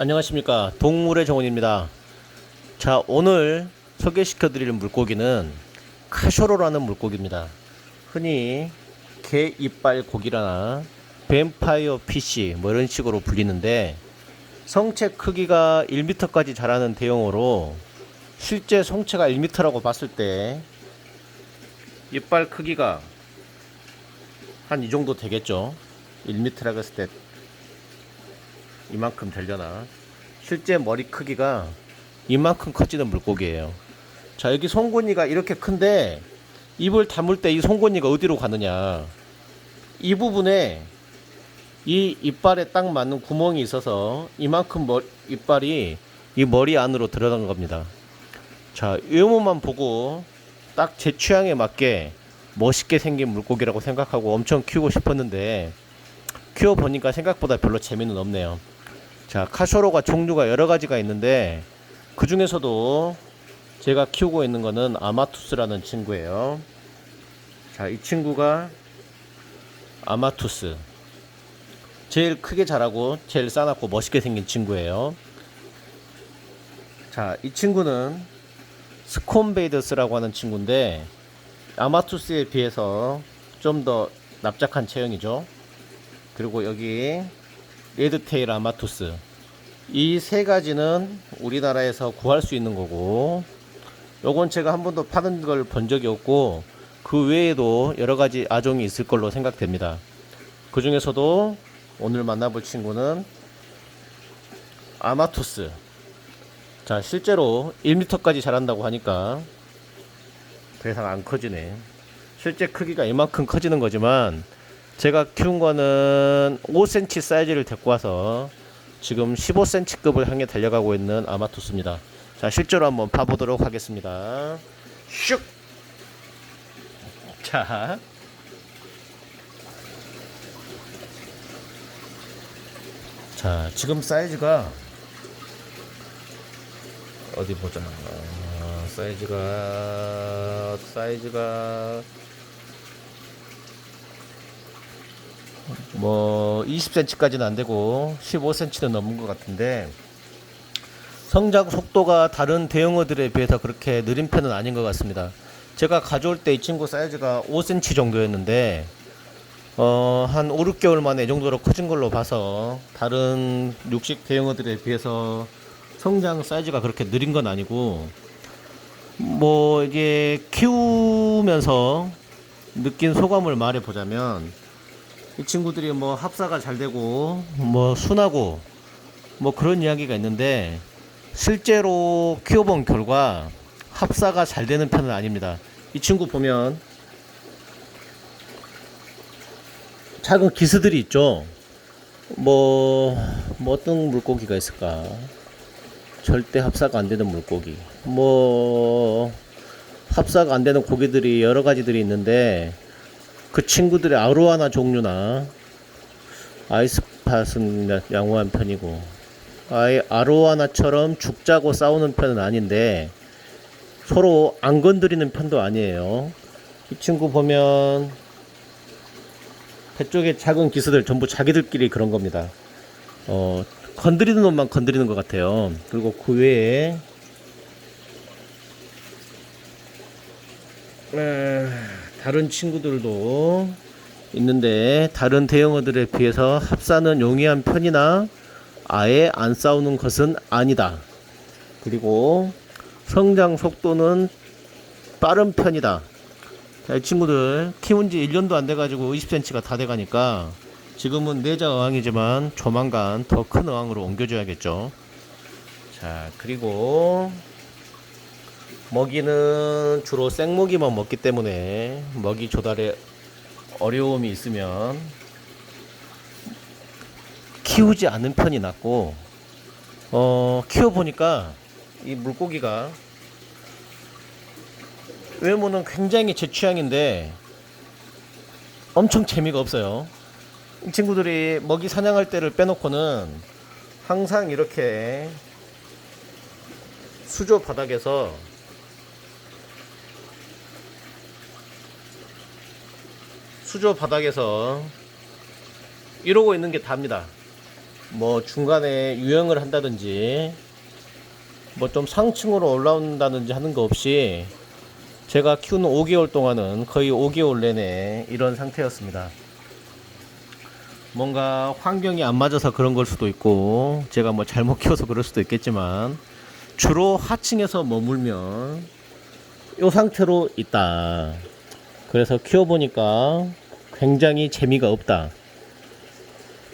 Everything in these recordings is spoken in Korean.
안녕하십니까. 동물의 정원입니다. 자 오늘 소개시켜 드릴 물고기는 카쇼로라는 물고기입니다. 흔히 개 이빨 고기라나 뱀파이어 피시 뭐 이런 식으로 불리는데 성체 크기가 1m까지 자라는 대형어로 실제 성체가 1m라고 봤을 때 이빨 크기가 한 이 정도 되겠죠? 1m라고 했을 때 이만큼 되려나? 실제 머리 크기가 이만큼 커지는 물고기예요. 자 여기 송곳니가 이렇게 큰데 입을 다물 때이 송곳니가 어디로 가느냐? 이 부분에 이 이빨에 딱 맞는 구멍이 있어서 이만큼 머, 이빨이 이 머리 안으로 들어간 겁니다. 자 외모만 보고 딱 제 취향에 맞게 멋있게 생긴 물고기라고 생각하고 엄청 키우고 싶었는데 키워보니까 생각보다 별로 재미는 없네요 자, 카쇼로가 종류가 여러 가지가 있는데 그 중에서도 제가 키우고 있는 거는 아마투스라는 친구예요. 자, 이 친구가 아마투스. 제일 크게 자라고 제일 싸납고 멋있게 생긴 친구예요. 자, 이 친구는 스콘베이더스라고 하는 친구인데 아마투스에 비해서 좀 더 납작한 체형이죠. 그리고 여기 레드테일 아마투스. 이 세 가지는 우리나라에서 구할 수 있는 거고 요건 제가 한 번도 파는 걸 본 적이 없고 그 외에도 여러 가지 아종이 있을 걸로 생각됩니다. 그 중에서도 오늘 만나볼 친구는 아마투스. 자 실제로 1m까지 자란다고 하니까 더 이상 안 커지네. 실제 크기가 이만큼 커지는 거지만 제가 키운 거는 5cm 사이즈를 데리고 와서 지금 15cm급을 향해 달려가고 있는 아마투스입니다. 자, 실제로 한번 봐보도록 하겠습니다. 슉! 자. 자, 지금 사이즈가 어디 보자. 아, 사이즈가 사이즈가 뭐 20cm까지는 안 되고 15cm는 넘은 것 같은데 성장 속도가 다른 대형어들에 비해서 그렇게 느린 편은 아닌 것 같습니다. 제가 가져올 때 이 친구 사이즈가 5cm 정도였는데 어, 한 5, 6개월 만에 이 정도로 커진 걸로 봐서 다른 육식 대형어들에 비해서 성장 사이즈가 그렇게 느린 건 아니고 뭐 이게 키우면서 느낀 소감을 말해 보자면 이 친구들이 뭐 합사가 잘 되고 뭐 순하고 뭐 그런 이야기가 있는데 실제로 키워본 결과 합사가 잘 되는 편은 아닙니다. 이 친구 보면 작은 기스들이 있죠. 뭐, 뭐 어떤 물고기가 있을까? 절대 합사가 안 되는 물고기. 뭐 합사가 안 되는 고기들이 여러 가지들이 있는데 그 친구들의 아로하나 종류나 아이스팟은 양호한 편이고 아이 아로하나처럼 죽자고 싸우는 편은 아닌데 서로 안 건드리는 편도 아니에요. 이 친구 보면 배 쪽에 작은 기수들 전부 자기들끼리 그런 겁니다. 어, 건드리는 놈만 건드리는 것 같아요. 그리고 그 외에 에, 다른 친구들도 있는데 다른 대형어들에 비해서 합사는 용이한 편이나 아예 안 싸우는 것은 아니다. 그리고 성장 속도는 빠른 편이다. 자, 이 친구들 키운 지 1년도 안 돼가지고 20cm가 다 돼가니까 지금은 내자 어항이지만 조만간 더 큰 어항으로 옮겨줘야겠죠. 자, 그리고 먹이는 주로 생먹이만 먹기 때문에 먹이 조달에 어려움이 있으면 키우지 않는 편이 낫고 어 키워보니까 이 물고기가 외모는 굉장히 제 취향인데 엄청 재미가 없어요. 이 친구들이 먹이 사냥할 때를 빼놓고는 항상 이렇게 수조 바닥에서 수조 바닥에서 이러고 있는 게 답니다. 뭐 중간에 유형을 한다든지 뭐 좀 상층으로 올라온다든지 하는 거 없이 제가 키우는 5개월 동안은 거의 5개월 내내 이런 상태였습니다. 뭔가 환경이 안 맞아서 그런 걸 수도 있고 제가 뭐 잘못 키워서 그럴 수도 있겠지만 주로 하층에서 머물면 이 상태로 있다. 그래서 키워보니까 굉장히 재미가 없다.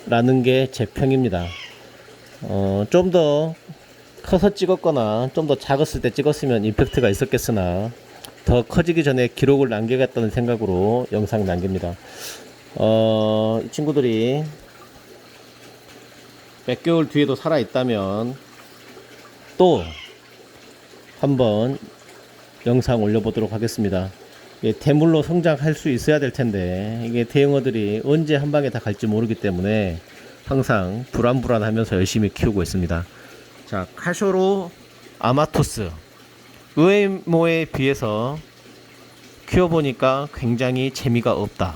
라는 게 제 평입니다. 어, 좀 더 커서 찍었거나 좀 더 작았을 때 찍었으면 임팩트가 있었겠으나 더 커지기 전에 기록을 남기겠다는 생각으로 영상 남깁니다. 어, 이 친구들이 몇 개월 뒤에도 살아 있다면 또 한번 영상 올려보도록 하겠습니다. 이게 대물로 성장할 수 있어야 될 텐데 이게 대형어들이 언제 한 방에 다 갈지 모르기 때문에 항상 불안불안하면서 열심히 키우고 있습니다. 자, 카쇼로 아마토스 의외모에 비해서 키워보니까 굉장히 재미가 없다.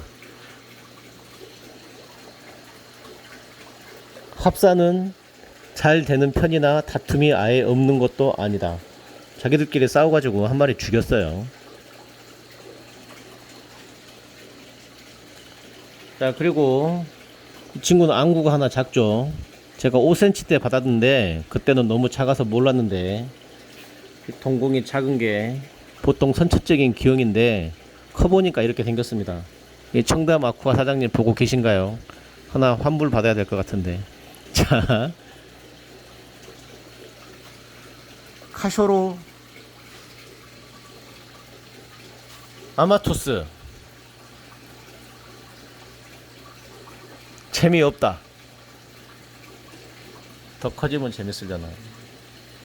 합사는 잘 되는 편이나 다툼이 아예 없는 것도 아니다. 자기들끼리 싸워가지고 한 마리 죽였어요. 자, 그리고 이 친구는 안구가 하나 작죠. 제가 5cm 때 받았는데 그때는 너무 작아서 몰랐는데 이 동공이 작은 게 보통 선천적인 기형인데 커 보니까 이렇게 생겼습니다. 이 청담 아쿠아 사장님 보고 계신가요? 하나 환불 받아야 될 것 같은데. 자, 카쇼로 아마토스 재미없다. 더 커지면 재밌으려나.